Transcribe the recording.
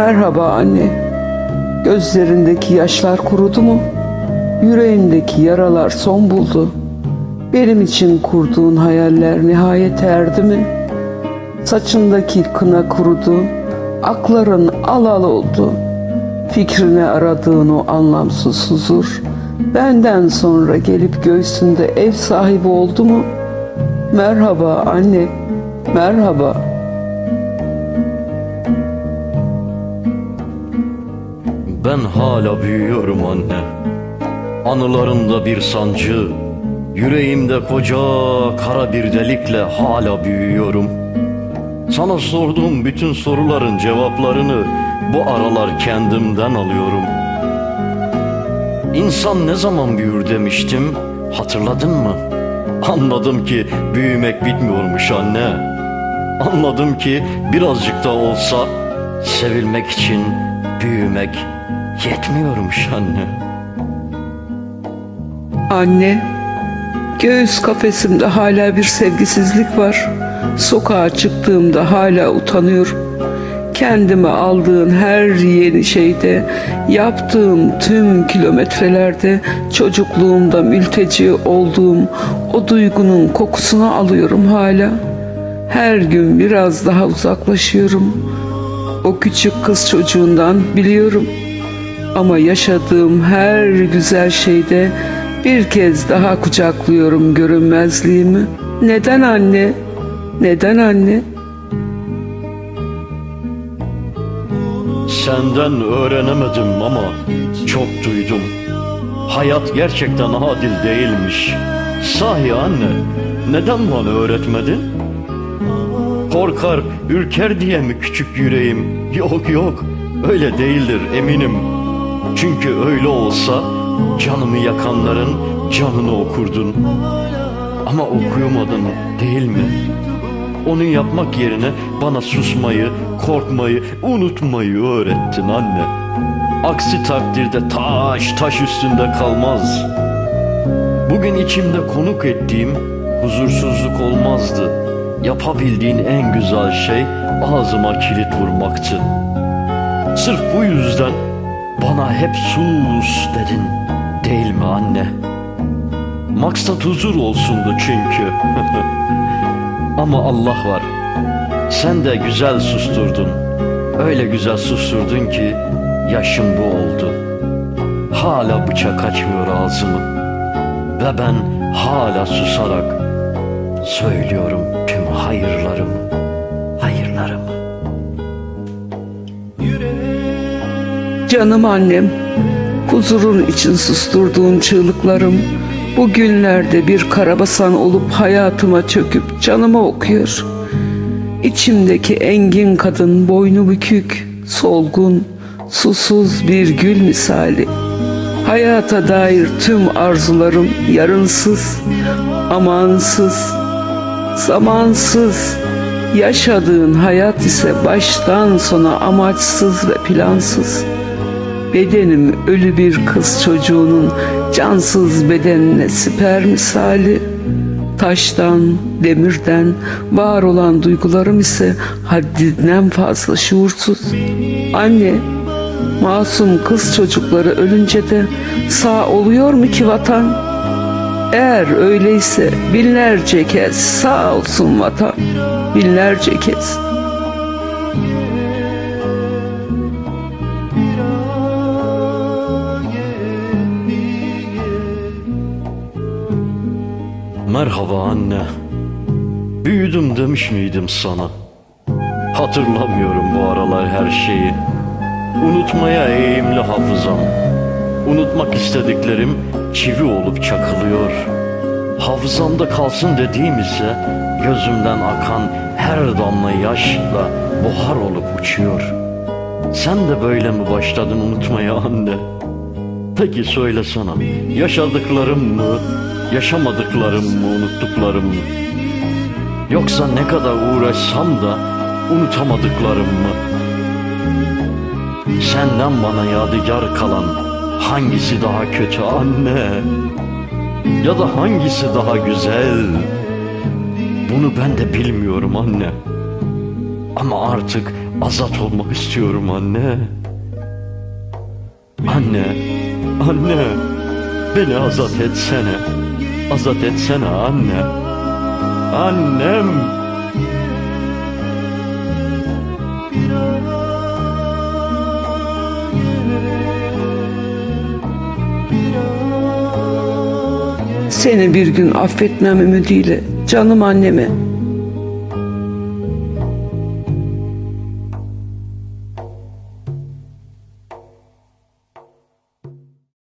Merhaba anne. Gözlerindeki yaşlar kurudu mu? Yüreğindeki yaralar son buldu. Benim için kurduğun hayaller nihayet erdi mi? Saçındaki kına kurudu. Akların al al oldu. Fikrine aradığın o anlamsız huzur. Benden sonra gelip göğsünde ev sahibi oldu mu? Merhaba anne. Merhaba. Ben hala büyüyorum anne. Anılarımda bir sancı, yüreğimde koca kara bir delikle hala büyüyorum. Sana sorduğum bütün soruların cevaplarını bu aralar kendimden alıyorum. İnsan ne zaman büyür demiştim, hatırladın mı? Anladım ki büyümek bitmiyormuş anne. Anladım ki birazcık da olsa sevilmek için büyümek yetmiyormuş anne. Anne, göğüs kafesimde hala bir sevgisizlik var. Sokağa çıktığımda hala utanıyorum. Kendime aldığın her yeni şeyde, yaptığım tüm kilometrelerde çocukluğumda mülteci olduğum o duygunun kokusunu alıyorum hala. Her gün biraz daha uzaklaşıyorum. O küçük kız çocuğundan biliyorum. Ama yaşadığım her güzel şeyde bir kez daha kucaklıyorum görünmezliğimi. Neden anne? Neden anne? Senden öğrenemedim ama çok duydum. Hayat gerçekten adil değilmiş. Sahi anne, neden bana öğretmedin? Korkar, ürker diye mi küçük yüreğim? Yok yok, öyle değildir eminim. Çünkü öyle olsa canımı yakanların canını okurdun. Ama okuyamadın değil mi? Onu yapmak yerine bana susmayı, korkmayı, unutmayı öğrettin anne. Aksi takdirde taş taş üstünde kalmaz. Bugün içimde konuk ettiğim huzursuzluk olmazdı. Yapabildiğin en güzel şey ağzıma kilit vurmaktı. Sırf bu yüzden bana hep sus dedin değil mi anne? Maksat huzur olsundu çünkü. Ama Allah var. Sen de güzel susturdun. Öyle güzel susturdun ki yaşım bu oldu. Hala bıçak açmıyor ağzımı. Ve ben hala susarak söylüyorum tüm hayırlarımı. Hayırlarımı. Canım annem, huzurun için susturduğun çığlıklarım bu günlerde bir karabasan olup hayatıma çöküp canıma okuyor. İçimdeki engin kadın boynu bükük, solgun, susuz bir gül misali. Hayata dair tüm arzularım yarınsız, amansız, zamansız. Yaşadığın hayat ise baştan sona amaçsız ve plansız. Bedenim ölü bir kız çocuğunun cansız bedenine siper misali. Taştan, demirden var olan duygularım ise haddinden fazla şuursuz. Anne, masum kız çocukları ölünce de sağ oluyor mu ki vatan? Eğer öyleyse binlerce kez sağ olsun vatan, binlerce kez. Merhaba anne. Büyüdüm demiş miydim sana? Hatırlamıyorum bu aralar her şeyi. Unutmaya eğimli hafızam. Unutmak istediklerim çivi olup çakılıyor. Hafızamda kalsın dediğim ise gözümden akan her damla yaşla buhar olup uçuyor. Sen de böyle mi başladın unutmaya anne? Peki söylesene, yaşadıklarım mı, yaşamadıklarım mı, unuttuklarım? Yoksa ne kadar uğraşsam da unutamadıklarım? Senden bana yadigar kalan hangisi daha kötü anne? Ya da hangisi daha güzel? Bunu ben de bilmiyorum anne. Ama artık azat olmak istiyorum anne. Anne, anne, beni azat etsene. Azat etsene anne. Annem. Seni bir gün affetmem ümidiyle canım anneme